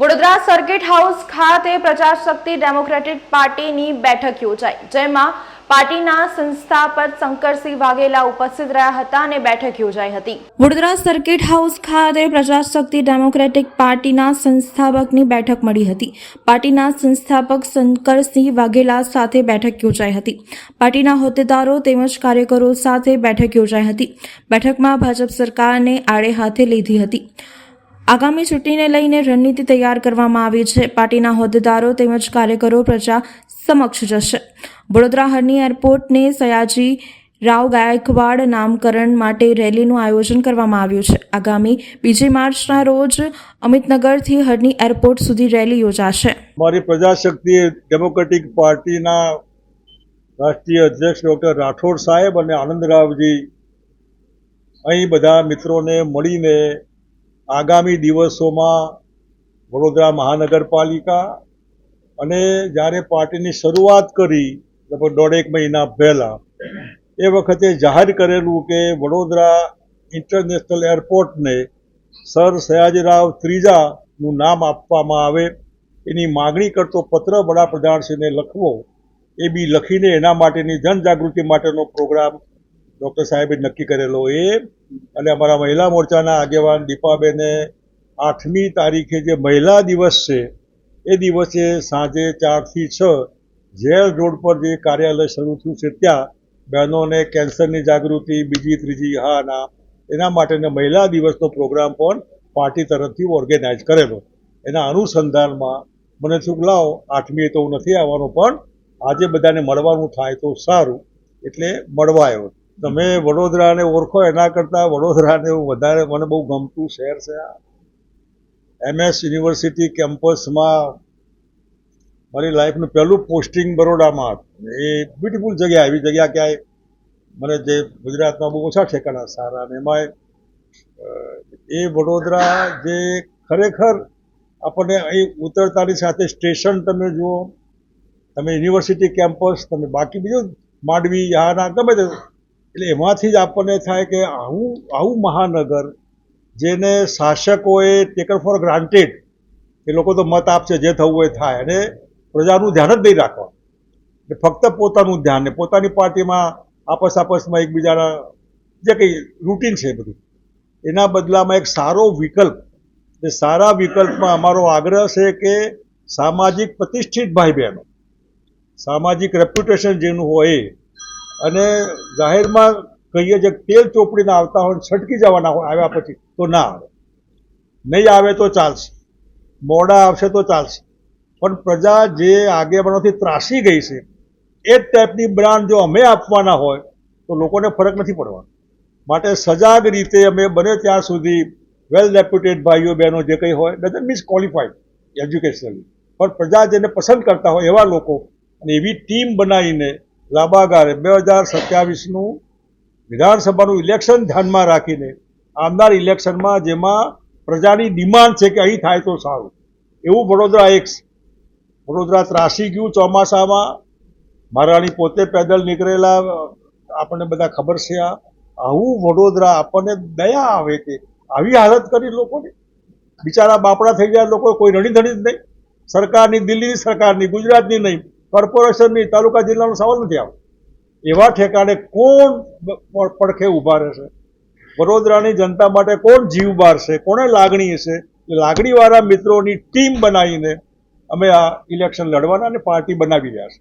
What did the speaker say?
Vadodara circuit house ખાતે Prajashakti democratic પાર્ટીની બેઠક યોજાઈ, જેમાં પાર્ટીના સંસ્થાપક શંકરસિંહ વાઘેલા ઉપસ્થિત રહ્યા હતા અને બેઠક યોજાઈ હતી. વડોદરા સર્કિટ હાઉસ ખાતે પ્રજાશક્તિ ડેમોક્રેટિક પાર્ટીના સંસ્થાપકની બેઠક મળી હતી. પાર્ટીના સંસ્થાપક શંકરસિંહ વાઘેલા સાથે બેઠક યોજાઈ હતી. પાર્ટીના હોદ્દેદારો તેમજ કાર્યકરો સાથે બેઠક યોજાઈ હતી. બેઠકમાં ભાજપ સરકારને આડે હાથે લીધી હતી. આગામી ચૂંટણીને લઈને રણનીતિ તૈયાર કરવામાં આવી છે. પાર્ટીના હોદ્દેદારો તેમજ કાર્યકરો પ્રજા સમક્ષ જશે. વડોદરા હરની એરપોર્ટને સયાજી રાવ ગાયકવાડ નામકરણ માટે રેલીનું આયોજન કરવામાં આવ્યું છે. આગામી બીજી માર્ચના રોજ અમિતનગરથી હરની એરપોર્ટ સુધી રેલી યોજાશે. મારી પ્રજાશક્તિ ડેમોક્રેટિક પાર્ટીના રાષ્ટ્રીય અધ્યક્ષ ડૉક્ટર રાઠોડ સાહેબ અને આનંદરાવજી અહીં બધા મિત્રોને મળીને આગામી દિવસોમાં વડોદરા મહાનગરપાલિકા અને જ્યારે પાર્ટીની શરૂઆત કરી, લગભગ દોઢેક મહિના પહેલાં, એ વખતે જાહેર કરેલું કે વડોદરા ઇન્ટરનેશનલ એરપોર્ટને સર સયાજીરાવ ત્રીજાનું નામ આપવામાં આવે, એની માગણી કરતો પત્ર વડાપ્રધાનશ્રીને લખવો, એ બી લખીને એના માટેની જનજાગૃતિ માટેનો પ્રોગ્રામ ડૉક્ટર સાહેબે નક્કી કરેલો એ. અને અમારા મહિલા મોરચાના આગેવાન દીપાબેને આઠમી તારીખે જે મહિલા દિવસ છે, એ દિવસે સાંજે ચારથી છ જેલ રોડ પર જે કાર્યાલય શરૂ થયું છે, ત્યાં બહેનોને કેન્સરની જાગૃતિ, બીજી, ત્રીજી, હા, ના, એના માટેનો મહિલા દિવસનો પ્રોગ્રામ પણ પાર્ટી તરફથી ઓર્ગેનાઇઝ કરેલો. એના અનુસંધાનમાં મને શું લાવો, આઠમીએ તો હું નથી આવવાનો, પણ આજે બધાને મળવાનું થાય તો સારું, એટલે મળવા આવ્યો તમે વડોદરાને ઓળખો એના કરતાં વડોદરાને વધારે મને બહુ ગમતું શહેર છે આ. એમએસ યુનિવર્સિટી કેમ્પસમાં મારી લાઈફનું પહેલું પોસ્ટિંગ બરોડામાં હતું. એ બ્યુટિફુલ જગ્યા, એવી જગ્યા ક્યાંય મને જે ગુજરાતમાં બહુ ઓછા ઠેકાણા સારા અને એમાં એ વડોદરા જે ખરેખર આપણને અહીં ઉતરતાની સાથે સ્ટેશન તમે જુઓ, તમે યુનિવર્સિટી કેમ્પસ, તમે બાકી બીજું માંડવી યાના ગમે તે એટલે એમાંથી જ આપણને થાય કે આવું આવું મહાનગર જેને શાસકોએ ટેકન ફોર ગ્રાન્ટેડ એ લોકો તો મત આપશે, જે થવું હોય થાય. અને પ્રજાનું ધ્યાન જ નહીં રાખવા એટલે ફક્ત પોતાનું ધ્યાન ને પોતાની પાર્ટીમાં આપસ આપસમાં એકબીજાના જે કંઈ રૂટીન છે બધું. એના બદલામાં એક સારો વિકલ્પ એ સારા વિકલ્પમાં અમારો આગ્રહ છે કે સામાજિક પ્રતિષ્ઠિત ભાઈ બહેનો, સામાજિક રેપ્યુટેશન જેનું હોય એ અને જાહેરમાં કહીએ જે તેલ ચોપડીને આવતા હોય છટકી જવાના હોય આવ્યા પછી તો ના આવે. નહીં આવે તો ચાલશે. મોડા આવશે તો ચાલશે. પણ પ્રજા જે આગેવાનોથી ત્રાસી ગઈ છે, એ જ ટાઈપની બ્રાન્ડ જો અમે આપવાના હોય, તો લોકોને ફરક નથી પડવાનો. માટે સજાગ રીતે અમે બને ત્યાં સુધી વેલ રેપ્યુટેડ ભાઈઓ, બહેનો જે કંઈ હોય ડઝન મીન્સ ક્વોલિફાઈડ એજ્યુકેશનલી પણ પ્રજા જેને પસંદ કરતા હોય એવા લોકો અને એવી ટીમ બનાવીને લાંબા ગાળે બે હજાર સત્યાવીસનું વિધાનસભાનું ઇલેક્શન ધ્યાનમાં રાખીને આવનાર ઇલેક્શનમાં જેમાં પ્રજાની ડિમાન્ડ છે કે અહીં થાય તો સારું. એવું વડોદરા એક. વડોદરા ત્રાસી ગયું ચોમાસામાં. મહારાણી પોતે પેદલ નીકળેલા, આપણને બધા ખબર છે આવું વડોદરા આપણને દયા આવે કે આવી હાલત કરી લોકોને. બિચારા બાપડા થઈ ગયા લોકો કોઈ રણીધણી જ નહીં. સરકારની દિલ્હીની સરકારની, ગુજરાતની નહીં. કોર્પોરેશનની તાલુકા જિલ્લાનો સવાલ નથી આવતો એવા ઠેકાણે કોણ પડખે ઊભા રહેશે? વડોદરાની જનતા માટે કોણ જીવ બારશે? કોને લાગણી હશે? લાગણીવાળા મિત્રોની ટીમ બનાવીને અમે આ ઇલેક્શન લડવાના અને પાર્ટી બનાવી રહ્યા છે